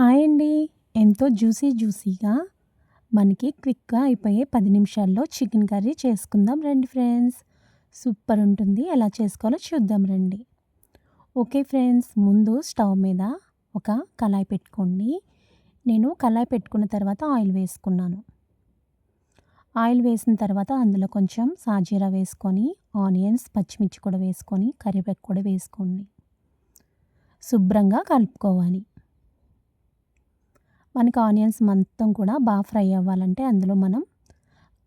Hi అండి. ఎంతో juicy జ్యూసీగా మనకి క్విక్గా అయిపోయే పది నిమిషాల్లో చికెన్ కర్రీ చేసుకుందాం రండి ఫ్రెండ్స్. సూపర్ ఉంటుంది. ఎలా చేసుకోవాలో చూద్దాం రండి. ఓకే ఫ్రెండ్స్ ముందు స్టవ్ మీద ఒక కళాయి పెట్టుకోండి. నేను కళాయి పెట్టుకున్న తర్వాత ఆయిల్ వేసుకున్నాను. ఆయిల్ వేసిన తర్వాత అందులో కొంచెం సాజీరా వేసుకొని ఆనియన్స్ పచ్చిమిర్చి కూడా వేసుకొని కరివేపాకు కూడా వేసుకోండి. శుభ్రంగా కలుపుకోవాలి. మనకి ఆనియన్స్ మొత్తం కూడా బాగా ఫ్రై అవ్వాలంటే అందులో మనం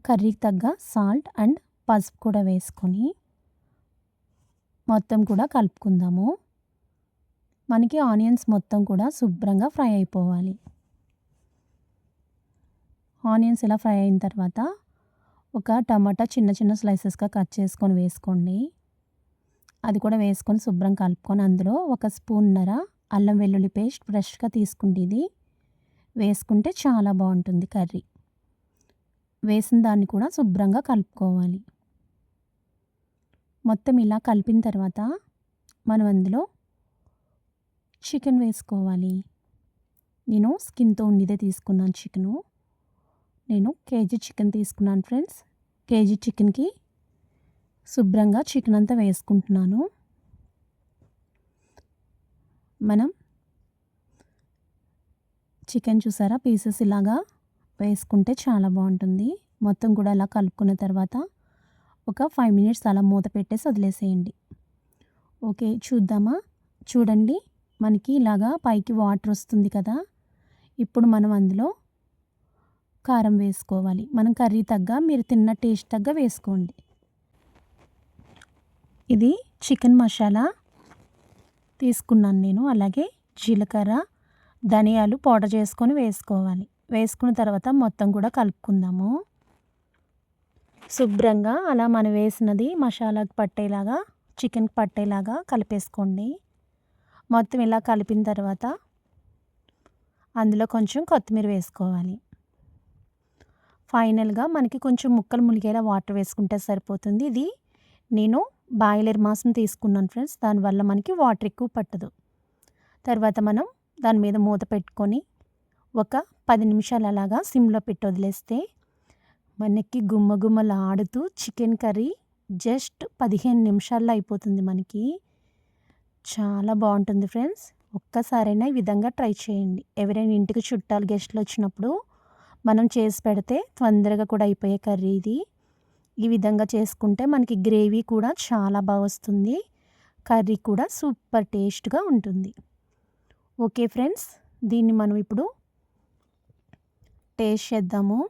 కర్రీకి తగ్గ సాల్ట్ అండ్ పసుపు కూడా వేసుకొని మొత్తం కూడా కలుపుకుందాము. మనకి ఆనియన్స్ మొత్తం కూడా శుభ్రంగా ఫ్రై అయిపోవాలి. ఆనియన్స్ ఇలా ఫ్రై అయిన తర్వాత ఒక టమాటా చిన్న చిన్న స్లైసెస్గా కట్ చేసుకొని వేసుకోండి. అది కూడా వేసుకొని శుభ్రం కలుపుకొని అందులో ఒక స్పూన్నర అల్లం వెల్లుల్లి పేస్ట్ ఫ్రెష్గా తీసుకుంటుంది ఇది వేసుకుంటే చాలా బాగుంటుంది కర్రీ. వేసిన దాన్ని కూడా శుభ్రంగా కలుపుకోవాలి. మొత్తం ఇలా కలిపిన తర్వాత మనం అందులో చికెన్ వేసుకోవాలి. నేను స్కిన్తో ఉండిదే తీసుకున్నాను చికెను. నేను కేజీ చికెన్ తీసుకున్నాను ఫ్రెండ్స్. కేజీ చికెన్కి శుభ్రంగా చికెన్ అంతా వేసుకుంటున్నాను. మనం చికెన్ చూసారా? పీసెస్ ఇలాగా వేసుకుంటే చాలా బాగుంటుంది. మొత్తం కూడా అలా కలుపుకున్న తర్వాత ఒక ఫైవ్ మినిట్స్ అలా మూత పెట్టేసి వదిలేసేయండి. ఓకే చూద్దామా? చూడండి మనకి ఇలాగా పైకి వాటర్ వస్తుంది కదా? ఇప్పుడు మనం అందులో కారం వేసుకోవాలి. మనం కర్రీ తగ్గ మీరు తిన్న టేస్ట్ తగ్గ వేసుకోండి. ఇది చికెన్ మసాలా తీసుకున్నాను నేను. అలాగే జీలకర్ర ధనియాలు పోట చేసుకొని వేసుకోవాలి. వేసుకున్న తర్వాత మొత్తం కూడా కలుపుకుందాము. శుభ్రంగా అలా మనం వేసినది మసాలాకి పట్టేలాగా చికెన్కి పట్టేలాగా కలిపేసుకోండి. మొత్తం ఇలా కలిపిన తర్వాత అందులో కొంచెం కొత్తిమీర వేసుకోవాలి. ఫైనల్గా మనకి కొంచెం ముక్కలు ములిగేలా వాటర్ వేసుకుంటే సరిపోతుంది. ఇది నేను బాయిలర్ మాసం తీసుకున్నాను ఫ్రెండ్స్ దానివల్ల మనకి వాటర్ ఎక్కువ పట్టదు. తర్వాత మనం దాని మీద మూత పెట్టుకొని ఒక పది నిమిషాలు అలాగా సిమ్లో పెట్టి వదిలేస్తే మనకి గుమ్మ ఆడుతూ చికెన్ కర్రీ జస్ట్ పదిహేను నిమిషాల్లో అయిపోతుంది మనకి. చాలా బాగుంటుంది ఫ్రెండ్స్. ఒక్కసారైనా ఈ విధంగా ట్రై చేయండి. ఎవరైనా ఇంటికి చుట్టాలు గెస్ట్లు వచ్చినప్పుడు మనం చేసి పెడితే తొందరగా కూడా అయిపోయే కర్రీ ఇది. ఈ విధంగా చేసుకుంటే మనకి గ్రేవీ కూడా చాలా బాగా వస్తుంది. కర్రీ కూడా సూపర్ టేస్ట్గా ఉంటుంది. ఓకే ఫ్రెండ్స్ దీన్ని మనం ఇప్పుడు టేస్ట్ చేద్దాము.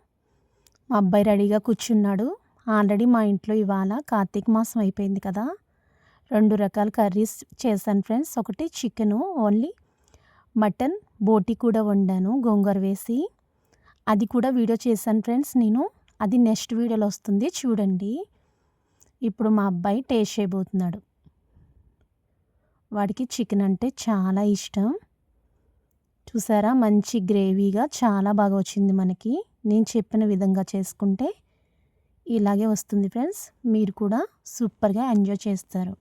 మా అబ్బాయి రెడీగా కూర్చున్నాడు. ఆల్రెడీ మా ఇంట్లో ఇవాళ కార్తీక మాసం అయిపోయింది కదా. రెండు రకాల కర్రీస్ చేశాను ఫ్రెండ్స్. ఒకటి చికెను ఓన్లీ మటన్. బోటి కూడా వండాను గోంగూర వేసి. అది కూడా వీడియో చేశాను ఫ్రెండ్స్ నేను. అది నెక్స్ట్ వీడియోలో వస్తుంది చూడండి. ఇప్పుడు మా అబ్బాయి టేస్ట్ చేయబోతున్నాడు. వాడికి చికెన్ అంటే చాలా ఇష్టం. చూసారా? మంచి గ్రేవీగా చాలా బాగా వచ్చింది మనకి. నేను చెప్పిన విధంగా చేసుకుంటే ఇలాగే వస్తుంది ఫ్రెండ్స్. మీరు కూడా సూపర్గా ఎంజాయ్ చేస్తారు.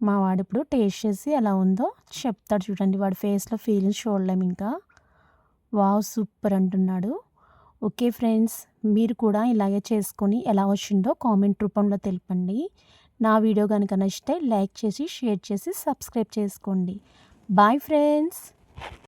మా వాడు ఇప్పుడు టేస్ట్ చేసి ఎలా ఉందో చెప్తాడు చూడండి. వాడి ఫేస్లో ఫీలింగ్స్ చూడలేము ఇంకా. వావ్ సూపర్ అంటున్నాడు. ఓకే ఫ్రెండ్స్ మీరు కూడా ఇలాగే చేసుకొని ఎలా వచ్చిందో కామెంట్ రూపంలో తెలపండి. నా వీడియో కనుక నచ్చితే లైక్ చేసి షేర్ చేసి సబ్స్క్రైబ్ చేసుకోండి. Bye, friends.